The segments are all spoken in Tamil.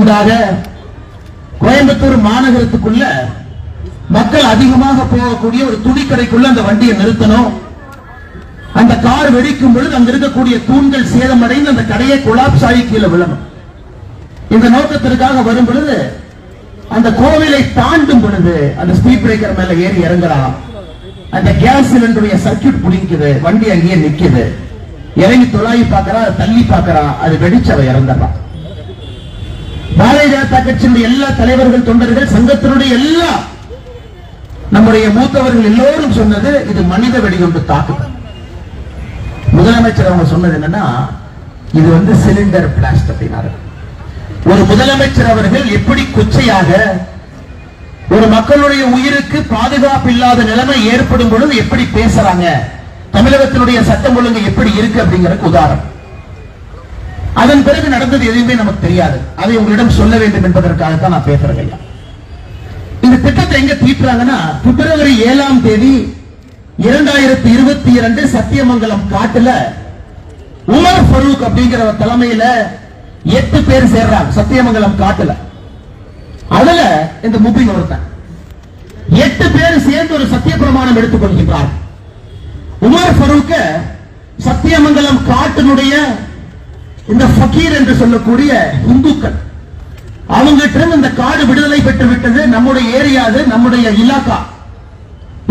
உண்டாக கோயம்புத்தூர் மாநகரத்துக்குள்ள மக்கள் அதிகமாக போகக்கூடிய ஒரு துணிக்கடைக்குள்ள அந்த வண்டியை நிறுத்தணும். அந்த கார் வெடிக்கும் பொழுது அங்க இருக்கக்கூடிய தூண்கள் சேதமடைந்து அந்த கடையை கொலாப்ஸ் ஆகி கீழே விழணும். இந்த நோக்கத்திற்காக வரும் பொழுது அந்த கோவிலை தாண்டும் பொழுது அந்த ஸ்பீட் பிரேக்கர் மேல ஏறி இறங்குறான். அந்த கேஸ் சிலிண்டருடைய சர்க்கியூட் புடிக்குது. வண்டி அங்கேயே நிக்குது. இறங்கி தொலாவி பார்க்கறா தள்ளி பாக்குறான் அது வெடிச்சவ அவ இறந்துடுறான். பாரதிய ஜனதா கட்சியினுடைய எல்லா தலைவர்கள் தொண்டர்கள் சங்கத்தினுடைய எல்லா நம்முடைய மூத்தவர்கள் எல்லோரும் சொன்னது இது மனித வெடிகுண்டு தாக்குதல். முதலமைச்சர் அவங்க சொன்னது என்னன்னா இது வந்து சிலிண்டர் பிளாஸ்ட் அப்படின்னாரு. ஒரு முதலமைச்சர் அவர்கள் எப்படி கொச்சையாக ஒரு மக்களுடைய உயிருக்கு பாதுகாப்பு இல்லாத நிலைமை ஏற்படும் பொழுது எப்படி பேசுறாங்க? தமிழகத்தினுடைய சட்டம் ஒழுங்கு எப்படி இருக்கு அப்படிங்கறதுக்கு உதாரணம். அதன் பிறகு நடந்தது எதுவுமே நமக்கு தெரியாது. அதை உங்களிடம் சொல்ல வேண்டும் என்பதற்காகத்தான் நான் பேசுறேன் ஐயா. இந்த திட்டத்தை எங்க தீட்டுறாங்கன்னா பிப்ரவரி ஏழாம் தேதி இரண்டாயிரத்தி இருபத்தி இரண்டு சத்தியமங்கலம் காட்டுல உமர் ஃபரூக் அப்படிங்கிற தலைமையில எட்டு பேர் சேர்றாங்க சத்தியமங்கலம் காட்டுல. அதுல இந்த முபின் ஒருத்தன். எட்டு பேர் சேர்ந்து ஒரு சத்திய பிரமாணம் எடுத்துக் கொள்கின்றார் உமர் ஃபரூக்க சத்தியமங்கலம் காட்டினுடைய இந்த ஃபக்கீர் என்று சொல்லக்கூடிய இந்துக்கள். அவங்கிட்ட இந்த காடு விடுதலை பெற்று விட்டது நம்முடைய ஏரியாது நம்முடைய இலாக்கா.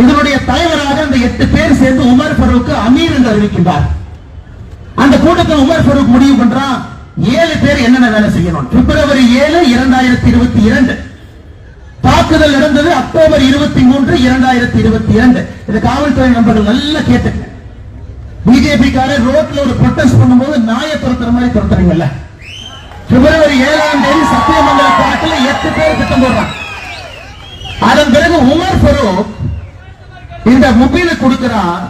இதனுடைய தலைவராக அந்த எட்டு பேர் சேர்ந்து உமர் ஃபரூக் அமீர் என்று அறிவிக்கின்றார். அந்த கூட்டத்தில் உமர் ஃபரூக் முடிவு பண்றான் ஏழு பேர் என்னென்ன வேலை செய்யணும்? பிப்ரவரி ஏழு இரண்டாயிரத்தி இருபத்தி இரண்டு. தாக்குதல் நடந்தது அக்டோபர் இருபத்தி மூன்று இரண்டாயிரத்தி இருபத்தி இரண்டு. இது காவல்துறை நண்பர்கள் நல்லா கேட்டுங்க பிஜேபி ரோட்ல ஒரு ப்ரொட்டஸ்ட் பண்ணும்போது நாயை துரத்துற மாதிரி துரத்துறீங்கல்ல? பிப்ரவரி ஏழாம் தேதி சத்தியமங்கல காட்டில் எட்டு பேர் திட்டம் போடுறாங்க. அதன் பிறகு உமர் ஃபரூக் இந்த முபீல கொடுக்கிறான்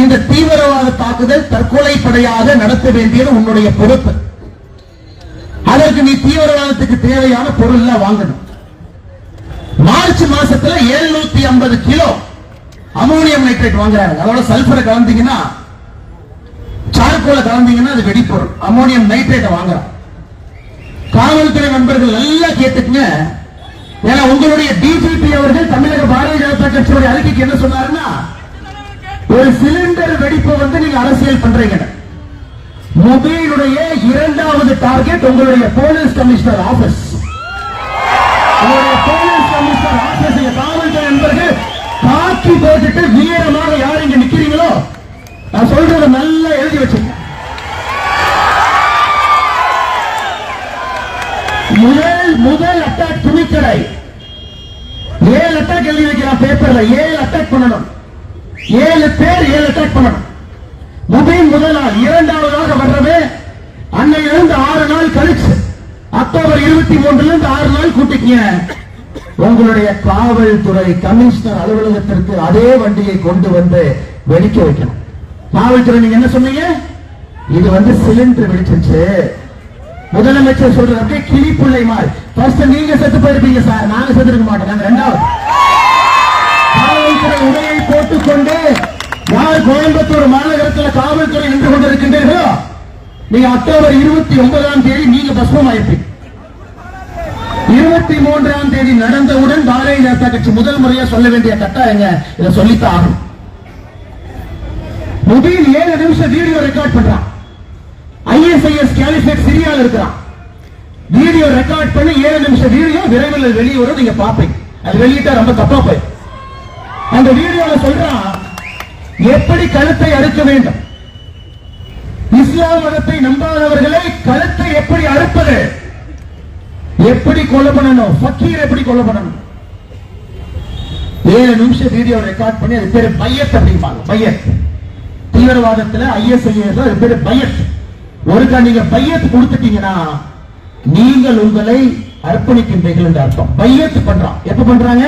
இந்த தீவிரவாத தாக்குதல் தற்கொலை படையாக நடத்த வேண்டியது உன்னுடைய பொறுப்பு. அதற்கு நீ தீவிரவாதத்துக்கு தேவையான பொருள் எல்லாம் வாங்கணும். மார்ச் மாசத்துல 750 ஐம்பது கிலோ அமோனியம் நைட்ரேட் வாங்குறாங்க அதோட சல்பரை கலந்தீங்கன்னா சார்கோல கலந்தீங்கன்னா அது வெடிப்பொருள். அமோனியம் நைட்ரேட்டை வாங்குறோம் காவல்துறை நண்பர்கள் நல்லா கேட்டுக்குங்க. ஏன்னா உங்களுடைய டிஜிபி அவர்கள் தமிழக பாரதிய ஜனதா கட்சியுடைய அறிக்கைக்கு என்ன சொன்னாருன்னா ஒரு சிலிண்டர் வெடிப்பை வந்து நீங்க அரசியல் பண்றீங்க மொபைலுடைய இரண்டாவது டார்கெட் உங்களுடைய போலீஸ் கமிஷனர் ஆபீஸ். உங்களுடைய போலீஸ் கமிஷனர் ஆபீஸ் காவல்துறை நண்பர்கள் காக்கி போட்டுட்டு வீரமாக யார் இங்க நிக்கிறீங்களோ நான் சொல்றதை நல்லா எழுதி வச்சுங்க. முதல் முதல் அட்டாக் துணிக்கடை ஏழு அட்டாக் எழுதி வைக்கிறான் பேப்பர்ல ஏழு அட்டாக் பண்ணணும். ஏழு பேர் ஏழு அட்டாக் பண்ணணும். முபின் முதல் நாள் இரண்டாவதாக வர்றது அன்னையிலிருந்து ஆறு நாள் கழிச்சு அக்டோபர் இருபத்தி மூன்றுல இருந்து ஆறு நாள் கூட்டிக்கீங்க. உங்களுடைய காவல்துறை கமிஷனர் அலுவலகத்திற்கு அதே வண்டியை கொண்டு வந்து வெடிக்க வைக்கணும். காவல்துறை நீங்க என்ன சொன்னீங்க? இது வந்து சிலிண்டர் வெடிச்சிருச்சு. முதலமைச்சர் சொல்றது அப்படியே கிளிப்புள்ளை மாதிரி ஃபர்ஸ்ட் நீங்க செத்து போயிருப்பீங்க சார். நாங்க செத்துருக்க மாட்டோம். நாங்க ரெண்டாவது. காவல்துறை உடையை போட்டுக்கொண்டு யார் கோயம்புத்தூர் மாநகரத்தில் காவல்துறை நின்று கொண்டிருக்கின்றீர்களோ நீங்க அக்டோபர் இருபத்தி ஒன்பதாம் தேதி நீங்க பஸ்மமாயிருப்பீங்க இருபத்தி மூன்றாம் தேதி நடந்தவுடன் பாரதிய ஜனதா கட்சி முதல் முறையா சொல்ல வேண்டிய கட்டாயங்க இதை சொல்லித்தான் ஆகும் மொபைல் ஏழு நிமிஷம் வீடியோ ரெக்கார்ட் பண்றான். ஐஎஸ்ஐஎஸ் கேலிஃபேட் சிரியால இருக்கிறான். வீடியோ ரெக்கார்ட் பண்ணி ஏழு நிமிஷம் வீடியோ விரைவில் வெளியே வரும் நீங்க பாப்பீங்க அது வெளியிட்டா ரொம்ப தப்பா போய். அந்த வீடியோல சொல்றான் எப்படி கழுத்தை அறுக்க வேண்டும்? இஸ்லாம் மதத்தை நம்பாதவர்களை கழுத்தை எப்படி அறுப்பது? எப்படி கொலை பண்ணணும்? ஃபக்கீர் எப்படி கொலை பண்ணணும்? ஏழு நிமிஷம் வீடியோ ரெக்கார்ட் பண்ணி அது பேரு பையத் அப்படிம்பாங்க பையத். தீவிரவாதத்துல ஐஎஸ்ஐஎஸ் அது பேரு பையத். ஒருக்கா நீங்க பையத்து கொடுத்துட்டீங்கன்னா நீங்கள் உங்களை அர்ப்பணிக்கின்றீர்கள் என்று அர்த்தம். பையத்து பண்றான். எப்ப பண்றாங்க?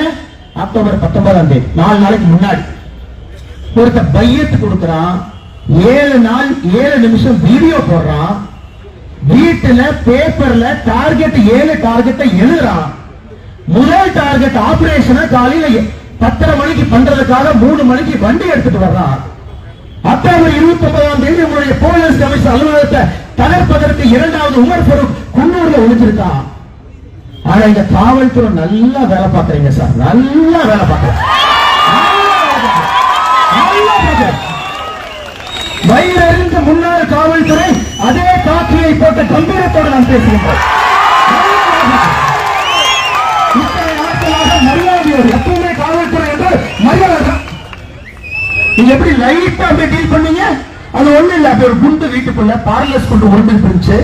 அக்டோபர் பத்தொன்பதாம் தேதி. நாலு நாளைக்கு முன்னாடி. ஒருத்த பையத்து கொடுக்கறான். ஏழு நாள் ஏழு நிமிஷம் வீடியோ போடுறான். வீட்டுல பேப்பர்ல டார்கெட் ஏழு டார்கெட்டை எழுதுறான். முதல் டார்கெட் ஆபரேஷனை காலையில பத்தரை மணிக்கு பண்றதுக்காக மூணு மணிக்கு வண்டி எடுத்துட்டு வர்றான். அக்டோபர் இருபத்தி ஒன்பதாம் தேதி உங்களுடைய போலீஸ் கமிஷன் அலுவலகத்தை தகர்ப்பதற்கு இரண்டாவது உமர் பொருள் குன்னூர்ல ஒளிஞ்சிருக்கான் ஆனா இந்த காவல்துறை நல்லா வேலை பார்க்கறீங்க சார். நல்லா வேலை பார்க்கறீங்க. நல்லா வயிறறிந்த முன்னாள் காவல்துறை அதே காற்றியை போட்ட கம்பீரத்தோடு நான் பேசுகிறேன். இத்தனை நாட்களாக மரியாதையோடு நீங்க எப்படி லைட்டா அப்படியே டீல் பண்ணீங்க? அது ஒண்ணு இல்ல அப்படி ஒரு குண்டு வீட்டுக்குள்ள பார்லஸ் கொண்டு உருண்டு இருந்துச்சு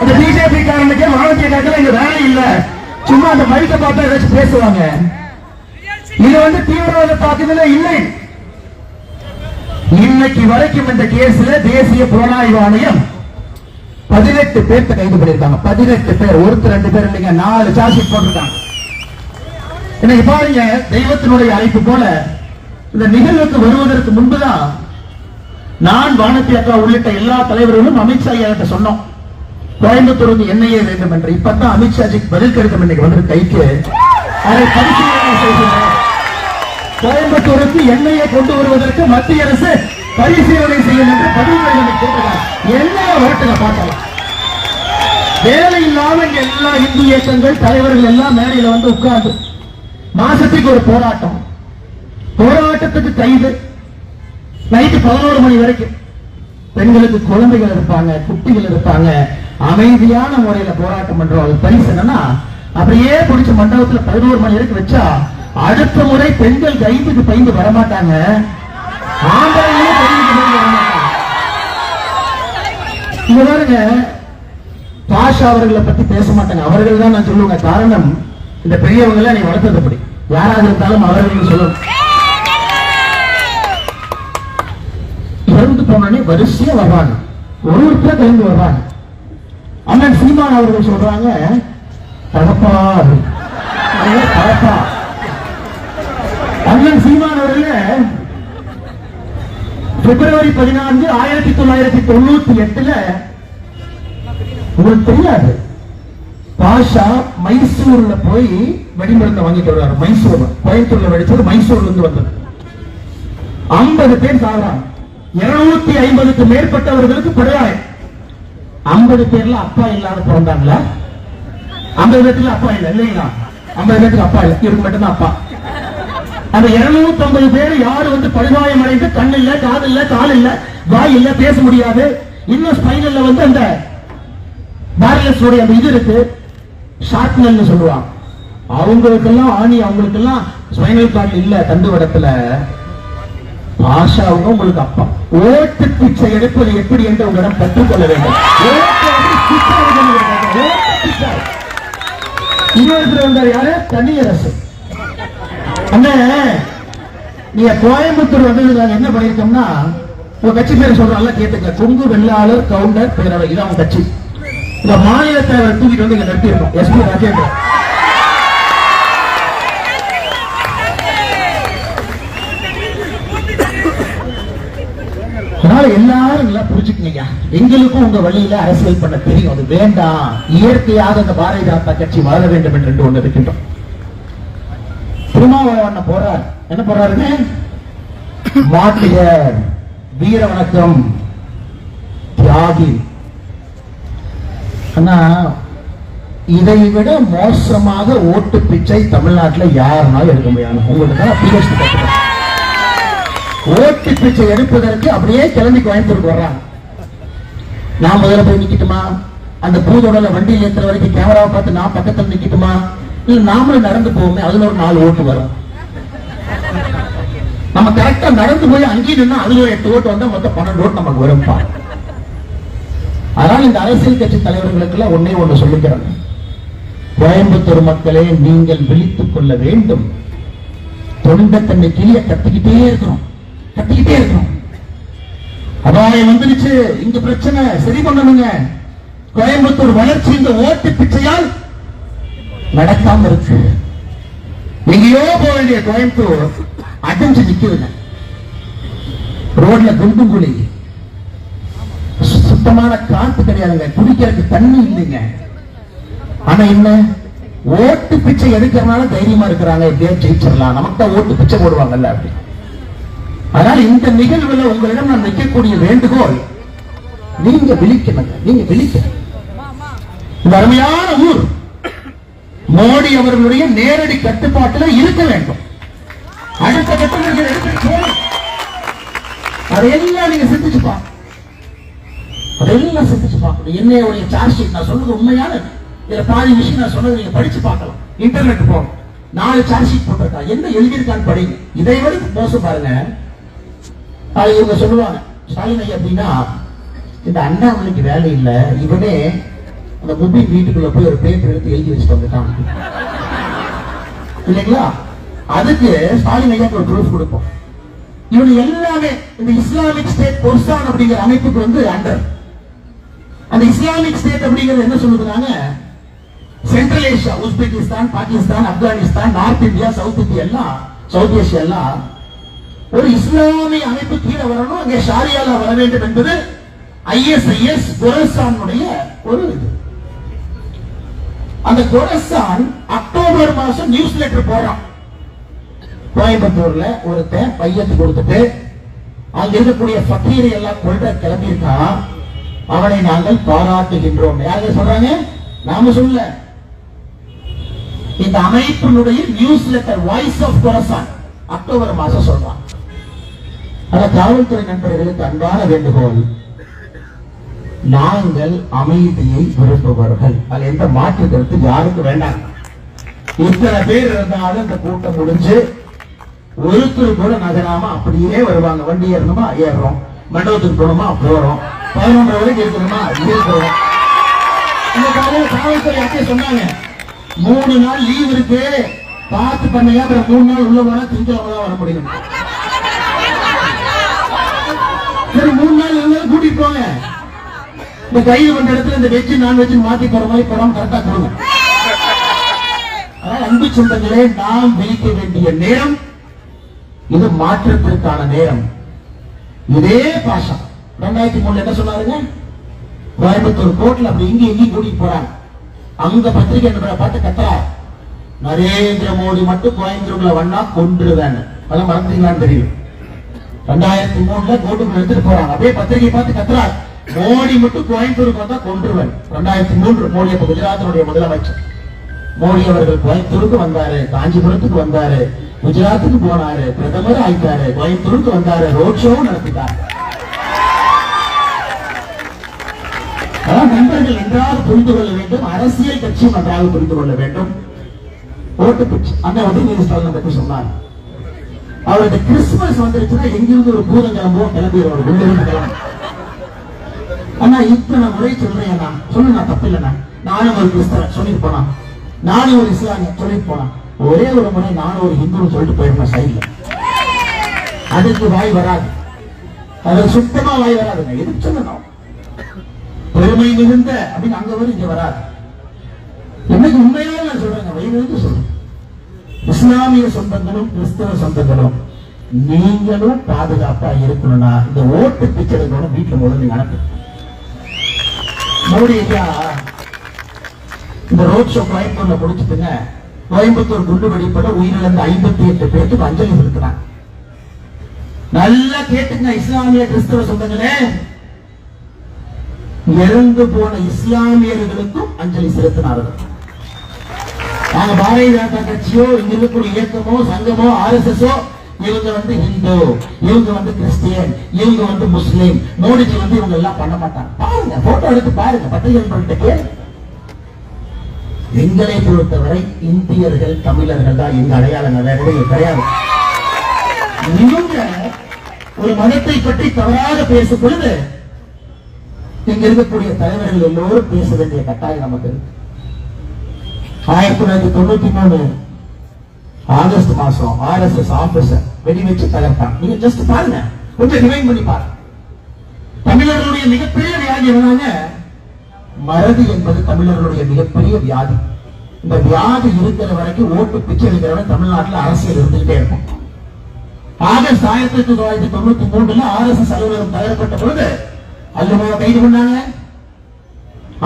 அந்த பிஜேபி காரனுக்கே வானத்திய காக்கல இங்க வேலை இல்ல. சும்மா அந்த மைக்க பார்த்தா ஏதாச்சும் பேசுவாங்க. இது வந்து தீவிரவாத தாக்குதலே இல்லை. இன்னைக்கு வரைக்கும் இந்த கேஸ்ல தேசிய புலனாய்வு ஆணையம் பதினெட்டு பேர்த்த கைது பண்ணிருக்காங்க பதினெட்டு பேர் ஒருத்தர் ரெண்டு பேர் இல்லைங்க நாலு சார்ஜ் போட்டிருக்காங்க. இன்னைக்கு பாருங்க தெய்வத்தினுடைய அழைப்பு போல இந்த நிகழ்வுக்கு வருவதற்கு முன்புதான் நான் வானத்தி அக்கா உள்ளிட்ட எல்லா தலைவர்களும் அமித்ஷா ஐயா சொன்னோம். கோயம்புத்தூருக்கு என்னையே வேண்டும் என்று. இப்பதான் அமித்ஷாஜிக்கு பதில் கடிதம் இன்னைக்கு வந்து கைக்கு. அதை பரிசீலனை கோயம்புத்தூருக்கு எண்ணெயை கொண்டு வருவதற்கு மத்திய அரசு பரிசீலனை செய்யும் என்று பதில் கடிதம் கேட்டிருக்காங்க. என்ன வரட்டுங்க பார்க்கலாம். வேலை இல்லாம இங்க எல்லா இந்து இயக்கங்கள் தலைவர்கள் எல்லாம் மேடையில வந்து உட்கார்ந்து மாசத்துக்கு ஒரு போராட்டம். போராட்டத்துக்கு கைது. நைட்டு பதினோரு மணி வரைக்கும். பெண்களுக்கு குழந்தைகள் இருப்பாங்க குட்டிகள் இருப்பாங்க. அமைதியான முறையில போராட்டம் பண்றோம். அது பரிசு என்னன்னா அப்படியே பிடிச்ச மண்டபத்துல பதினோரு மணி வரைக்கும் வச்சா அடுத்த முறை பெண்கள் கைதுக்கு பயந்து வரமாட்டாங்க. ஆம்பளைங்களும் கைதுக்கு பயந்து வரமாட்டாங்க. இங்க பாருங்க பாஷா அவர்களை பத்தி பேச மாட்டாங்க. அவர்கள் தான் நான் சொல்லுவேன் காரணம் இந்த பெரியவங்களை நீ வளர்த்தது அப்படி. யாராக இருந்தாலும் அவர்கள் சொல்லணும். மணி வரிசையா வருவாங்க. ஒரு ஒருத்தர் கிளம்பி வருவாங்க. அண்ணன் சீமான் அவர்கள் சொல்றாங்க தகப்பா அப்படின்னு. தகப்பா. அண்ணன் சீமான் அவர்கள் பிப்ரவரி பதினான்கு ஆயிரத்தி தொள்ளாயிரத்தி தொண்ணூத்தி எட்டுல உங்களுக்கு தெரியாது பாஷா மைசூர்ல போய் வெடிமருந்து வாங்கிட்டு வர்றாரு மைசூர்ல கோயம்புத்தூர்ல வெடிச்சது மைசூர்ல இருந்து வந்தது. ஐம்பது பேர் சாகுறாங்க. இருநூத்தி ஐம்பதுக்கு மேற்பட்டவர்களுக்கு படுகாயம் ஐம்பது பேர்ல அப்பா இல்லாத பிறந்தாங்களா? ஐம்பது பேர்ல அப்பா இல்ல இல்லைங்களா? ஐம்பது பேருக்கு அப்பா இல்ல இவருக்கு மட்டும்தான் அப்பா. அந்த இருநூத்தி ஐம்பது பேர் யாரு வந்து படுகாயம் அடைந்து கண் இல்ல காது இல்ல கால் இல்ல வாய் இல்ல பேச முடியாது. இன்னும் ஸ்பைனல்ல வந்து அந்த பேரலஸ் உடைய அந்த இது இருக்கு ஷார்ட்னல்னு சொல்லுவாங்க. அவங்களுக்கெல்லாம் ஆணி அவங்களுக்கெல்லாம் ஸ்பைனல் கார்டு இல்ல தண்டுவடத்துல. ஆஷாவுங்க உங்களுக்கு அப்பா. ஓட்டு பிச்சை எடுப்பது எப்படி என்று உங்களிடம் கற்றுக்கொள்ள வேண்டும். இன்னொருத்தர் வந்தார் யாரு? தனியரசு அண்ணே நீங்க கோயம்புத்தூர் வந்தது என்ன பண்ணிருக்கோம்னா உங்க கட்சி பேர் சொல்றாங்க கேட்டுங்க கொங்கு வெள்ளாளர் கவுண்டர் பேரவை இதான் உங்க கட்சி. இந்த மாநில தலைவர் தூக்கிட்டு வந்து இங்க நிறுத்திருக்கோம் எஸ்பி ராஜேந்திரன். அதனால எல்லாரும் நல்லா புரிஞ்சுக்கீங்க எங்களுக்கும் உங்க வழியில அரசியல் பண்ண தெரியும். அது வேண்டாம். இயற்கையாக அந்த பாரதிய ஜனதா கட்சி வளர வேண்டும் என்று ஒன்று இருக்கின்றோம். திருமாவளவன் போறார். என்ன போறாருங்க? மாட்டியர் வீர வணக்கம். தியாகி. ஆனா இதை விட மோசமாக ஓட்டு பிச்சை தமிழ்நாட்டுல யாருனாலும் எடுக்க முடியாது. உங்களுக்கு தான் பிஎஸ்டி ஓட்டு பிச்சை எடுப்பதற்கு அப்படியே கிளம்பி கோயம்புத்தூருக்கு வர்றாங்க. நான் முதல்ல போய் நிக்கட்டுமா? அந்த பூதோடல வண்டியில் ஏத்துற வரைக்கும் கேமராவை பார்த்து நான் பக்கத்துல நிக்கட்டுமா? இல்ல நாமளும் நடந்து போவோமே அதுல ஒரு நாலு ஓட்டு வரும். நம்ம கரெக்டா நடந்து போய் அங்கேயும் நின்னா அதுல ஒரு எட்டு ஓட்டு வந்தா மொத்தம் பன்னெண்டு ஓட்டு நமக்கு வரும்பா. அதனால இந்த அரசியல் கட்சி தலைவர்களுக்கு எல்லாம் ஒன்னே ஒண்ணு சொல்லிக்கிறேன். கோயம்புத்தூர் மக்களே நீங்கள் விழித்துக் கொள்ள வேண்டும். தொண்டை தன்னை கிளிய கத்திக்கிட்டே இருக்கிறோம் கட்டிக்கிட்டே இருக்கிறோம் அபாயம் வந்துருச்சு. இங்க பிரச்சனை சரி பண்ணணுங்க. கோயம்புத்தூர் வளர்ச்சி இந்த ஓட்டு பிச்சையால் நடக்காம இருக்கு. எங்கேயோ போக வேண்டிய கோயம்புத்தூர் அடைஞ்சு நிக்குதுங்க. ரோட்ல குண்டும் குழி. சு- சுத்தமான காத்து கிடையாதுங்க. குடிக்கிறதுக்கு தண்ணி இல்லைங்க. ஆனா என்ன? ஓட்டு பிச்சை எடுக்கிறனால தைரியமா இருக்கிறாங்க. எப்படியா ஜெயிச்சிடலாம். நமக்கு தான் ஓட்டு பிச்சை போடுவாங்கல்ல அப்படி. அதனால இந்த நிகழ்வுல உங்களிடம் நான் வைக்கக்கூடிய வேண்டுகோள் நீங்க விழிக்கணுங்க நீங்க விழிக்கணும். இந்த அருமையான ஊர். மோடி அவர்களுடைய நேரடி கட்டுப்பாட்டில் இருக்க வேண்டும். அடுத்த கட்டம் நீங்கள் அதையெல்லாம் நீங்க சிந்திச்சு பார்க்கணும் அதெல்லாம் சிந்திச்சு பார்க்கணும். என்னைய சார்ஜ் ஷீட் நான் சொல்றது உண்மையான இதுல பாதி விஷயம் நான் சொன்னது நீங்க படிச்சு பார்க்கலாம். இன்டர்நெட் போகணும். நாலு சார்ஜ் ஷீட் போட்டிருக்கா. என்ன எழுதியிருக்கான்னு படிங்க. இதை விட மோசம் பாருங்க. அது இவங்க சொல்லுவாங்க ஸ்டாலின் ஐயா அப்படின்னா இந்த அண்ணாமலைக்கு வேலை இல்லை. இவனே அந்த முபின் வீட்டுக்குள்ள போய் ஒரு பேப்பர் எடுத்து எழுதி வச்சுட்டு வந்துட்டான். இல்லைங்களா? அதுக்கு ஸ்டாலின் ஐயாக்கு ஒரு ப்ரூஃப் கொடுப்போம். இவனு எல்லாமே இந்த இஸ்லாமிக் ஸ்டேட் பொர்சான் அப்படிங்கிற அமைப்புக்கு வந்து அண்டர் அந்த இஸ்லாமிக் ஸ்டேட் அப்படிங்கிறது என்ன சொல்லுதுனாங்க? Central Asia Uzbekistan Pakistan Afghanistan North India South India எல்லாம் சவுத் ஏஷியா எல்லாம் ஒரு இஸ்லாமிய அமைப்பு கீழே வரணும் அங்கே ஷாரியால வர வேண்டும் என்பது ஐஎஸ்ஐஎஸ் குரஸ்தானுடைய ஒரு இது. அந்த குரஸ்தான் அக்டோபர் மாசம் நியூஸ் லெட்டர் போறான். கோயம்புத்தூர்ல ஒருத்தன் பையத்து கொடுத்துட்டு அங்க இருக்கக்கூடிய பக்கீரை எல்லாம் கொள்ற கிளம்பியிருக்கான். அவனை நாங்கள் பாராட்டுகின்றோம். யாருங்க சொல்றாங்க? நாம சொல்ல இந்த அமைப்பினுடைய newsletter voice of Khorasan October மாசம் சொல்றான். ஆனா காவல்துறை நண்பர்களுக்கு அன்பான வேண்டுகோள். நாங்கள் அமைதியை விரும்புபவர்கள். அது எந்த மாற்று கருத்து யாருக்கும் வேண்டாம். இத்தனை பேர் இருந்தாலும் இந்த கூட்டம் முடிஞ்சு ஒருத்தர் கூட நகராம அப்படியே வருவாங்க. வண்டி ஏறணுமா? ஏறுறோம். மண்டபத்துக்கு போகணுமா? போறோம். பதினொன்று வரைக்கும் இருக்கணுமா? இருக்கிறோம் இந்த காவல்துறை அச்சே சொன்னாங்க. மூணு நாள் லீவ் இருக்கு. பார்த்து பண்ணையா அப்புறம் மூணு நாள் உள்ள போனா திங்கக்கிழமை தான் வர முடியும் சரி மூணு நாள் இருந்தாலும் கூட்டிட்டு போங்க. இந்த கையில் கொண்ட இடத்துல இந்த வெஜ் நான் மாத்தி போற மாதிரி படம் கரெக்டா கொடுங்க. அதனால அன்பு சொந்தங்களே நாம் விதிக்க வேண்டிய நேரம் இது மாற்றத்திற்கான நேரம். இதே பாஷா. ரெண்டாயிரத்தி மூணுல என்ன சொன்னாருங்க? கோயம்புத்தூர் கோர்ட்ல அப்படி இங்க எங்கேயும் கூட்டிட்டு போறாங்க அங்க பத்திரிகை நண்பரை பார்த்து கத்தா நரேந்திர மோடி மட்டும் கோயம்புத்தூர்ல வந்தா கொன்றுவேன் அதெல்லாம் மறந்துட்டீங்களான்னு தெரியும் ரெண்டாயிரத்தி மூணுல கோட்டுக்கு எடுத்துட்டு போறாங்க. அப்படியே பத்திரிகை பார்த்து கத்துறாரு. மோடி மட்டும் கோயம்புத்தூருக்கு வந்தா கொன்றுவன். ரெண்டாயிரத்தி மூன்று மோடி அப்ப குஜராத்தினுடைய முதலமைச்சர். மோடி அவர்கள் கோயம்புத்தூருக்கு வந்தாரு காஞ்சிபுரத்துக்கு வந்தாரு குஜராத்துக்கு போனாரு பிரதமர் ஆயிட்டாரு கோயம்புத்தூருக்கு வந்தாரு ரோட் ஷோவும் நடத்திட்டாரு. நண்பர்கள் நன்றாக புரிந்து கொள்ள வேண்டும். அரசியல் கட்சியும் நன்றாக புரிந்து கொள்ள வேண்டும். ஓட்டு பிச்சு அண்ணன் உதயநிதி ஸ்டாலின் பற்றி சொன்னார். அவருக்கு கிறிஸ்துமஸ் வந்துருச்சுன்னா எங்கிருந்து ஒரு பூதம் கிளம்புவோம் கிளம்பிடுவாரு உள்ள இருந்து கிளம்பும் அண்ணா இத்தனை முறை சொல்றேன் சொல்லு நான் தப்பு இல்லைண்ணா. நானும் ஒரு கிறிஸ்தவன். சொல்லிட்டு போனா நானும் ஒரு இஸ்லாமிய சொல்லிட்டு போனா ஒரே ஒரு முறை நானும் ஒரு ஹிந்துன்னு சொல்லிட்டு போயிருந்தேன் சைட்ல அதுக்கு வாய் வராது. அது சுத்தமா வாய் வராதுங்க. எதுக்கு சொல்லணும்? பெருமை மிகுந்த அப்படின்னு அங்க வரும் இங்க வராது. என்னைக்கு உண்மையாக நான் சொல்றேங்க. வயிறு சொல்றேன். இஸ்லாமிய சொந்தங்களும் கிறிஸ்தவ சொந்தங்களும் நீங்களும் பாதுகாப்பா இருக்கணும்னா இந்த ஓட்டு பிச்சை வீட்டுல முதல்ல நீங்க அனுப்பு மோடி ஐயா இந்த ரோட் ஷோ கோயம்புத்தூர்ல முடிச்சுட்டுங்க கோயம்புத்தூர் குண்டு வெடிப்பட உயிரிழந்த ஐம்பத்தி எட்டு பேருக்கு அஞ்சலி செலுத்தினாங்க நல்லா கேட்டுங்க இஸ்லாமிய கிறிஸ்தவ சொந்தங்களே. இறந்து போன இஸ்லாமியர்களுக்கும் அஞ்சலி செலுத்தினார்கள். நாங்க பாரதிய ஜனதா கட்சியோ இங்க இருக்கக்கூடிய இயக்கமோ சங்கமோ ஆர்எஸ்எஸ்ஓ இவங்க வந்து இந்து இவங்க வந்து கிறிஸ்டியன் இவங்க வந்து முஸ்லீம் மோடிஜி வந்து இவங்க எல்லாம் பண்ண மாட்டாங்க. பாருங்க போட்டோ எடுத்து பாருங்க பத்திரிகை பண்ணிட்டு எங்களை பொறுத்தவரை இந்தியர்கள் தமிழர்கள் தான் இந்த அடையாளங்கள் வேற கிடையாது. இவங்க ஒரு மதத்தை பற்றி தவறாக பேசும் பொழுது இங்க இருக்கக்கூடிய தலைவர்கள் எல்லோரும் பேச வேண்டிய கட்டாயம் நமக்கு இருக்கு. ஆயிரத்தி தொள்ளாயிரத்தி தொண்ணூத்தி மூணு ஆகஸ்ட் மாசம் ஆர்எஸ்எஸ் ஆபீசர் வெடி வச்சு தகர்த்தான் நீங்க ஜஸ்ட் பாருங்க. கொஞ்சம் ரிமைண்ட் பண்ணி பாருங்க. தமிழர்களுடைய மிகப்பெரிய வியாதி என்னங்க? மறதி என்பது தமிழர்களுடைய மிகப்பெரிய வியாதி. இந்த வியாதி இருக்கிற வரைக்கும் ஓட்டு பிச்சை எடுக்கிறவன் தமிழ்நாட்டில் அரசியல் இருந்துகிட்டே இருக்கும். ஆகஸ்ட் ஆயிரத்தி தொள்ளாயிரத்தி தொண்ணூத்தி மூணுல ஆர்எஸ்எஸ் அலுவலகம் தகரப்பட்ட பொழுது அல்லுமாவை கைது பண்ணாங்க?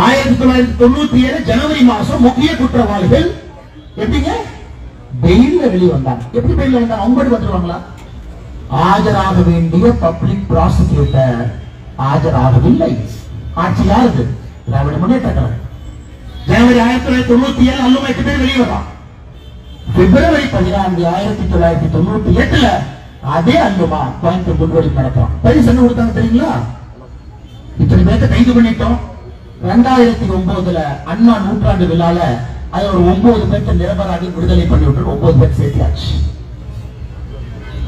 ஆயிரத்தி தொள்ளாயிரத்தி தொண்ணூத்தி ஏழு ஜனவரி மாசம் முக்கிய குற்றவாளிகள் எப்படிங்க? வெயில்ல வெளிவந்தாங்க. எப்படி பெயில்ல வந்தாங்க? அவங்க வந்துருவாங்களா? ஆஜராக வேண்டிய பப்ளிக் ப்ராசிக்யூட்டர் ஆஜராகவில்லை. ஆட்சி யாருது? திராவிட முன்னேற்ற கழகம். ஜனவரி ஆயிரத்தி தொள்ளாயிரத்தி தொண்ணூத்தி ஏழு அல்லுமா எட்டு பேர் வெளியே பிப்ரவரி பதினான்கு ஆயிரத்தி தொள்ளாயிரத்தி தொண்ணூத்தி எட்டுல அதே அல்லுமா கோயம்புத்தூர் குண்டுவெடி நடத்துறோம் பரிசு என்ன கொடுத்தாங்க தெரியுங்களா? இத்தனை பேர்த்த கைது பண்ணிட்டோம். ரெண்டாயிரத்தி ஒன்பதுல அண்ணா நூற்றாண்டு விழால அது ஒரு ஒன்பது பேர்த்த நிரபராகி விடுதலை பண்ணி விட்டு ஒன்பது பேர் சேர்த்தாச்சு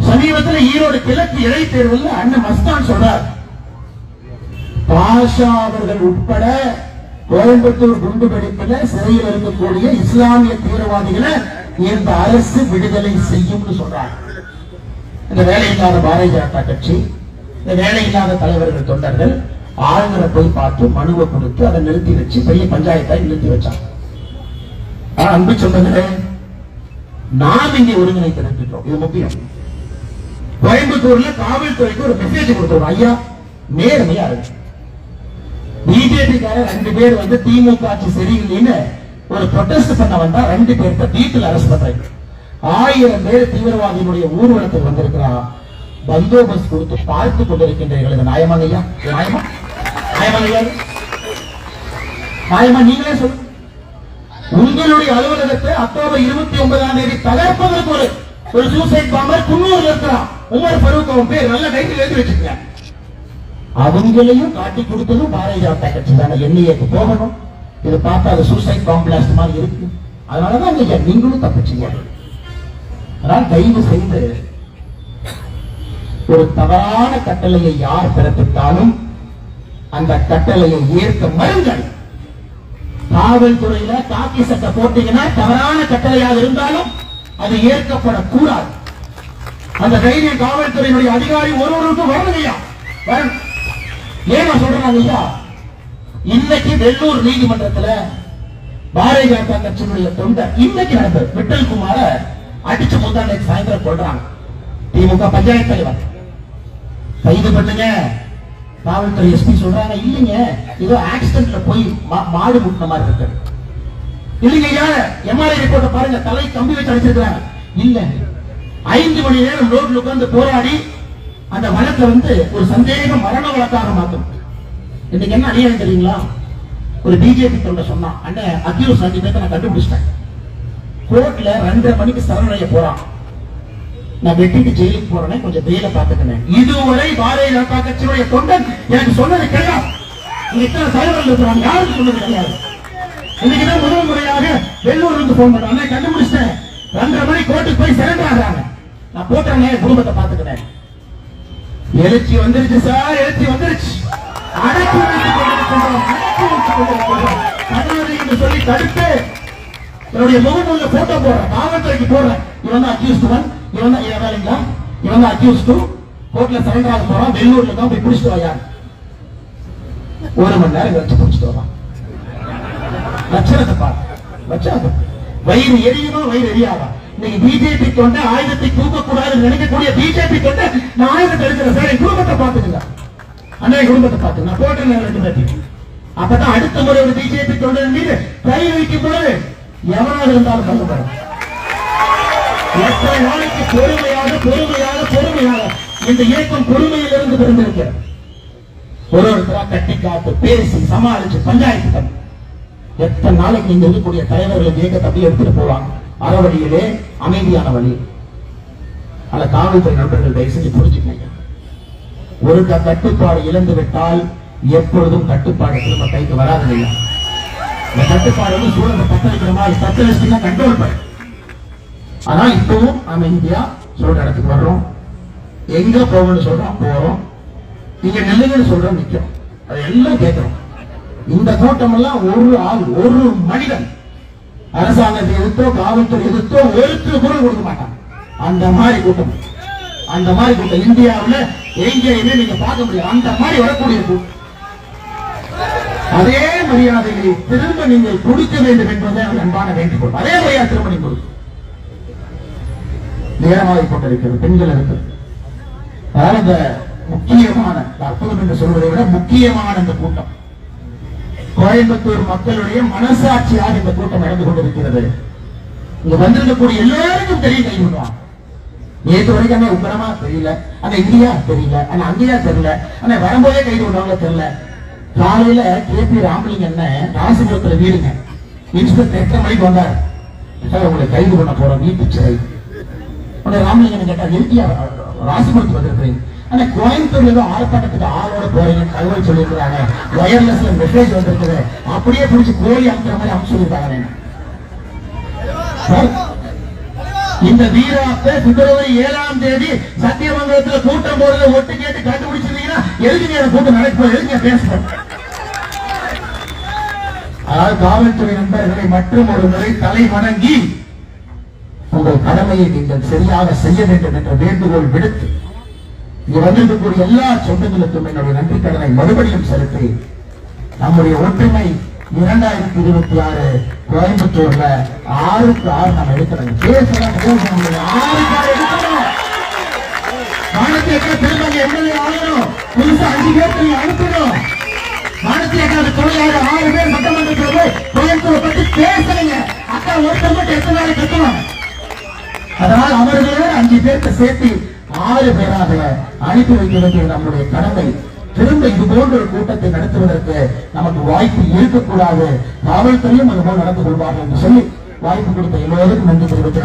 சமீபத்துல ஈரோடு கிழக்கு இடைத்தேர்தல் அண்ணன் மஸ்தான் சொல்றார் பாஷா அவர்கள் உட்பட கோயம்புத்தூர் குண்டு வெடிப்புல சிறையில் இருக்கக்கூடிய இஸ்லாமிய தீவிரவாதிகளை இந்த அரசு விடுதலை செய்யும்னு சொல்றாங்க. இந்த வேலையில்லாத பாரதிய ஜனதா கட்சி இந்த வேலையில்லாத தலைவர்கள் தொண்டர்கள் ஆளுநரை போய் பார்த்து மனுவை கொடுத்து அதை நிறுத்தி வச்சு பெரிய பஞ்சாயத்தை நிறுத்தி வச்சாங்க. அன்பு சொன்னது நாம் இங்கே ஒருங்கிணைத்திருக்கிறோம் இது முக்கியம். கோயம்புத்தூர்ல காவல்துறைக்கு ஒரு மெசேஜ் கொடுத்தோம் ஐயா நேர்மையா இருக்கு பிஜேபி ரெண்டு பேர் வந்து திமுக ஆட்சி சரியில்லைன்னு ஒரு ப்ரொடெஸ்ட் பண்ண வந்தா ரெண்டு பேர்த்த வீட்டில் அரெஸ்ட் பண்றாங்க. ஆயிரம் பேர் தீவிரவாதிகளுடைய ஊர்வலத்துக்கு வந்திருக்கிறான் பந்தோபஸ்த் கொடுத்து பார்த்து கொண்டிருக்கின்றீர்கள். நியாயமாக ஐயா? நியாயமா? நியாயமாங்க நியாயமா நீங்களே சொல்லுங்க உங்களுடைய அலுவலகத்தை அக்டோபர் இருபத்தி ஒன்பதாம் தேதி தகர்ப்பதற்கு ஒரு ஒரு சூசைட் பாம்பர் குன்னூர்ல இருக்கிறான் உமர் ஃபரூக் அவன் பேர். நல்ல கைத்தில் எழுதி வச்சிருக்கேன் அவங்களையும் காட்டி கொடுத்ததும் பாரதிய ஜனதா கட்சி தானே. என்ஐஏக்கு போகணும். இது பார்த்தா அது சூசைட் பாம்பு பிளாஸ்ட் மாதிரி இருக்கு. அதனாலதான் ஐயா நீங்களும் தப்பிச்சீங்க? அதனால் தயவு செய்து ஒரு தவறான கட்டளையை யார் பிறப்பித்தாலும் அந்த கட்டளையை ஏற்க மறுங்கள். காவல்துறையில காக்கி சட்டை போட்டீங்கன்னா தவறான கட்டளையாக இருந்தாலும் அது ஏற்கப்படக்கூடாது. அந்த தைரியம் காவல்துறையினுடைய அதிகாரி ஒருவருக்கும் வரணும் வரணும் ஏன் நான் சொல்றேன் ஐயா இன்னைக்கு வெள்ளூர் நீதிமன்றத்துல பாரதிய ஜனதா கட்சியினுடைய தொண்டர் இன்னைக்கு நடந்தது. விட்டல் குமார அடிச்சு முந்தாண்டை சாயந்தரம் கொள்றாங்க திமுக பஞ்சாயத்து தலைவர். கைது பண்ணுங்க. காவல்துறை எஸ்பி சொல்றாங்க இல்லைங்க ஏதோ ஆக்சிடென்ட்ல போய் மாடு முட்டின மாதிரி இருக்கு. இல்லைங்க ஐயா எம்ஆர்ஐ ரிப்போர்ட்டை பாருங்க தலை கம்பி வச்சு அடிச்சிருக்காங்க இல்ல. ஐந்து மணி நேரம் ரோட்ல உட்கார்ந்து போராடி அந்த வழக்கை வந்து ஒரு சந்தேகம் மரண வழக்காக மாத்தணும் இன்னைக்கு என்ன அநியாயம் தெரியுங்களா? ஒரு பிஜேபி தொண்டை சொன்னான் அண்ணன் அக்யூஸ் அஞ்சு பேர்த்த நான் கண்டுபிடிச்சிட்டேன். கோர்ட்ல ரெண்டரை மணிக்கு சரணடைய போறான். நான் வெட்டிட்டு ஜெயிலுக்கு போறேன் கொஞ்சம் வெயில பாத்துக்கிறேன் இதுவரை பாரதிய ஜனதா கட்சியுடைய தொண்டன் எனக்கு சொன்னது கிடையாது. இங்க இத்தனை தலைவர்கள் இருக்கிறாங்க யாரும் சொன்னது கிடையாது. இன்னைக்குதான் முதல் முறையாக வெள்ளூர்ல இருந்து போன் பண்றாங்க கண்டுபிடிச்சிட்டேன். ரெண்டரை மணி கோர்ட்டுக்கு போய் சரண்டர் ஆகிறாங்க. நான் போட்டேன் என் குடும்பத்தை பாத்துக்கிறேன் எழுச்சி வந்துருச்சு சார் எழுச்சி வந்துருச்சு. அடக்கி வைத்துக் கொண்டிருக்கின்றோம் அடக்கி வைத்துக் கொண்டிருக்கின்றோம். தவறு என்று சொல்லி தடுத்து என்னுடைய முகநூல்ல போட்டோ போடுறேன் காவல்துறைக்கு போடுறேன். இவன் தான் அக்யூஸ்ட் ஒன் இவன் தான் இவன் வேலைங்களா இவன் தான் அக்யூஸ்ட் டூ கோர்ட்ல சரண்டர் ஆக போறான். வெள்ளூர்ல தான் போய் பிடிச்சிட்டு வாயா ஒரு மணி நேரம் வச்சு பிடிச்சிட்டு வரான் லட்சணத்தை பாரு. லட்சணத்தை. வயிறு எரியுமா வயிறு எரியாதா? இன்னைக்கு பிஜேபி தொண்டை ஆயுதத்தை தூக்கக்கூடாதுன்னு நினைக்கக்கூடிய பிஜேபி தொண்டை நான் ஆயுதத்தை எடுக்கிறேன் சார் என் குடும்பத்தை பார்த்துக்கல அண்ணா என் குடும்பத்தை பார்த்து நான் போட்டேன் ரெண்டு பேர்த்தி அப்பதான் அடுத்த முறை ஒரு பிஜேபி தொண்டர் மீது கை வைக்கும் பொழுது எவனாக இருந்தாலும் கண்டுபடும் எத்தனை நாளைக்கு பொறுமையாக பொறுமையாக பொறுமையாக இந்த இயக்கம் பொறுமையிலிருந்து பிறந்திருக்கிறது ஒரு ஒருத்தரா கட்டி காத்து பேசி சமாளிச்சு பஞ்சாயத்து பண்ணி. எத்தனை நாளைக்கு இங்க இருக்கக்கூடிய தலைவர்கள் இயக்கத்தை அப்படியே எடுத்துட்டு போவாங்க? அறவழியிலே அமைதியான வழி. அல்ல காவல்துறை நண்பர்கள் தயவு செஞ்சு புரிஞ்சுக்கங்க. ஒரு க- கட்டுப்பாடு இழந்து விட்டால் எப்பொழுதும் கட்டுப்பாடு திரும்ப கைக்கு வராது இல்லையா? இந்த கட்டுப்பாடு வந்து சூழலை தத்தளிக்கிற மாதிரி தத்தளிச்சுன்னா கண்ட்ரோல் பண்ணு. ஆனா இப்பவும் நாம இந்தியா சொல்ற இடத்துக்கு வர்றோம். எங்க போகணும்னு சொல்றோம் போறோம் இங்க நில்லுங்கன்னு சொல்றோம் நிக்கிறோம். அது எல்லாம் கேட்கிறோம். இந்த கூட்டம் எல்லாம் ஒரு ஆள் ஒரு மனிதன். அரசாங்கத்தை எதிர்த்தோ காவல்துறை எதிர்த்தோ ஒருத்தர் குரல் கொடுக்க மாட்டான். அந்த மாதிரி கூட்டம். அந்த மாதிரி கூட்டம். இந்தியாவுல எங்கேயுமே நீங்க பார்க்க முடியாது. அந்த மாதிரி வரக்கூடிய கூட்டம். அதே மரியாதையை திரும்ப நீங்கள் கொடுக்க வேண்டும் என்பதை அன்பான வேண்டுகோள். அதே மரியாதை திரும்ப நீங்கள் கொடுக்கும் நேரமாகி கொண்டிருக்கிறது பெண்கள் இருக்கு அதாவது இந்த முக்கியமான அற்புதம் என்று சொல்வதை விட முக்கியமான இந்த கூட்டம். கோயம்புத்தூர் மக்களுடைய மனசாட்சியாக இந்த கூட்டம் நடந்து கொண்டிருக்கிறது. இங்க வந்திருக்கக்கூடிய எல்லாருக்கும் தெரியும் கை பண்ணுவாங்க நேற்று வரைக்கும் அண்ணா உக்கரமா தெரியல. ஆனா இந்தியா தெரியல. ஆனா அங்கேயா தெரியல. ஆனா வரும்போதே கைது பண்ணுவாங்க தெரியல. காலையில கே பி ராமலிங்க அண்ணன் ராசிபுரத்துல வீடுங்க. இன்ஸ்பெக்டர் எத்தனை மணிக்கு வந்தார்? உங்களை கைது பண்ண போறோம் வீட்டு சிறை. உடனே ராமலிங்கன் கேட்டார் எதுக்கு ராசிபுரத்துக்கு வந்திருக்கிறீங்க ஆனா கோயம்புத்தூர் ஏதோ ஆர்ப்பாட்டத்துக்கு ஆளோட போறீங்க தகவல் சொல்லியிருக்கிறாங்க. ஒயர்லெஸ்ல மெசேஜ் வந்திருக்குது. அப்படியே பிடிச்சி கோழி அமுக்கிற மாதிரி அமுச்சு சொல்லியிருக்காங்க இந்த வீராப்ப பிப்ரவரி ஏழாம் தேதி சத்தியமங்கலத்துல கூட்டம் போடுறத ஒட்டு கேட்டு கண்டுபிடிச்சிருந்தீங்கன்னா எதுக்கு நீ கூட்டம் நடக்கும் எதுக்கு பேசுறேன் அதாவது காவல்துறை நண்பர்களை மற்றும் ஒரு முறை தலை வணங்கி உங்கள் கடமையை நீங்கள் சரியாக செய்ய வேண்டும் என்ற வேண்டுகோள் விடுத்து இங்கு வந்திருக்கக்கூடிய எல்லா சொந்தங்களுக்கும் என்னுடைய நன்றி கடனை மறுபடியும் செலுத்தி நம்முடைய ஒற்றுமை இரண்டாயிரத்தி இருபத்தி ஆறு கோயம்புத்தூர்ல ஆறுக்கு ஆறு நம்ம எடுக்கிறோம். பேசலாம் பேச முடியாது புதுசா அஞ்சு பேர் நீங்க அனுப்பணும் மாநிலத்தில் துணையாக ஆறு பேர் சட்டமன்றத்தில் போய் கோயம்புத்தூரை பத்தி பேசுறீங்க. அக்கா ஒருத்தர் மட்டும் எத்தனை நாளைக்கு கட்டணும் அதனால் அவர்களோடு அஞ்சு பேருக்கு சேர்த்து ஆறு பேராக அனுப்பி வைக்க வேண்டிய நம்முடைய கடமை. திரும்ப இது போன்ற ஒரு கூட்டத்தை நடத்துவதற்கு நமக்கு வாய்ப்பு இருக்கக்கூடாது. காவல்துறையும் அதுபோல் நடந்து கொள்வார்கள் என்று சொல்லி வாய்ப்பு கொடுத்த எல்லோருக்கும் நன்றி தெரிவித்து